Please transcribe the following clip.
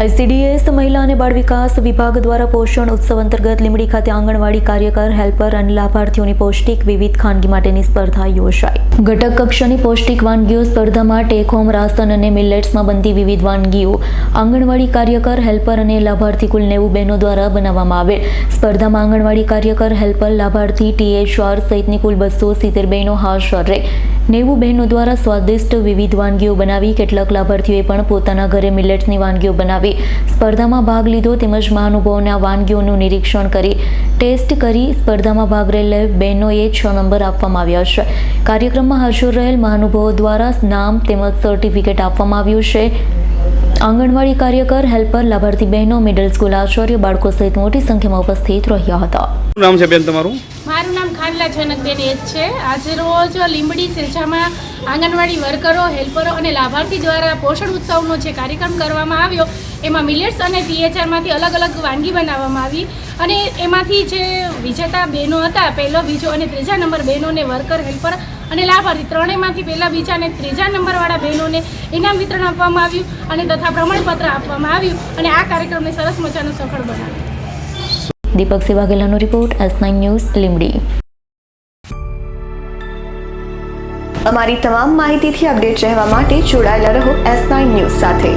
ICDS મહિલા અને બાળ વિકાસ વિભાગ દ્વારા પોષણ ઉત્સવ અંતર્ગત લીંબડી ખાતે આંગણવાડી કાર્યકર, હેલ્પર અને લાભાર્થીઓની પૌષ્ટિક વિવિધ ખાનગી માટેની સ્પર્ધા યોજાઈ. ઘટક કક્ષાની પૌષ્ટિક વાનગીઓ સ્પર્ધામાં ટેક હોમ, રાશન અને મિલેટ્સમાં બનતી વિવિધ વાનગીઓ આંગણવાડી કાર્યકર, હેલ્પર અને લાભાર્થી કુલ નેવું બહેનો દ્વારા બનાવવામાં આવેલ. સ્પર્ધામાં આંગણવાડી કાર્યકર, હેલ્પર, લાભાર્થી, ટીએચઆર સહિતની કુલ બસો સિત્તેર બહેનો હાજર રહે. નેવું બહેનો દ્વારા સ્વાદિષ્ટ વિવિધ વાનગીઓ બનાવી કેટલાક લાભાર્થીઓએ પણ પોતાના ઘરે મિલેટ્સની વાનગીઓ બનાવી સ્પર્ધામાં ભાગ લીધો તેમજ મહાનુભાવોના વાનગીઓનું નિરીક્ષણ કરી, ટેસ્ટ કરી સ્પર્ધામાં ભાગ રહેલ બહેનોએ છ નંબર આપવામાં આવ્યા છે. કાર્યક્રમમાં હાજર રહેલ મહાનુભાવો દ્વારા નામ તેમજ સર્ટિફિકેટ આપવામાં આવ્યું છે. આંગણવાડી કાર્યકર, હેલ્પર, લાભાર્થી બહેનો, મિડલ સ્કૂલ આચાર્ય બાળકો સહિત મોટી સંખ્યામાં ઉપસ્થિત રહ્યા હતા. નામ છે બેન તમારું? મારું નામ ખાનલા જનકબેન એજ છે. આજે રોજ લીંબડી સેજામાં આંગણવાડી વર્કરો, હેલ્પરો અને લાભાર્થી દ્વારા પોષણ ઉત્સવનો જે કાર્યક્રમ કરવામાં આવ્યો, એમાં મિલેટ્સ અને પીએચઆરમાંથી અલગ અલગ વાનગી બનાવવામાં આવી અને એમાંથી જે વિજેતા બહેનો હતા, પહેલો, બીજો અને ત્રીજા નંબર બહેનોને વર્કર, હેલ્પર અને લાભાર્થી ત્રણેયમાંથી પહેલા, બીજા અને ત્રીજા નંબરવાળા બહેનોને ઇનામ વિતરણ આપવામાં આવ્યું અને તથા પ્રમાણપત્ર આપવામાં આવ્યું અને આ કાર્યક્રમને સરસ મજાનો સફળ બનાવ્યો. Deepak સેવાગેલાનો report S nine news Limbdi અમારી તમામ માહિતીથી અપડેટ રહેવા માટે જોડાયેલા રહો એસ નાઇન ન્યૂઝ સાથે.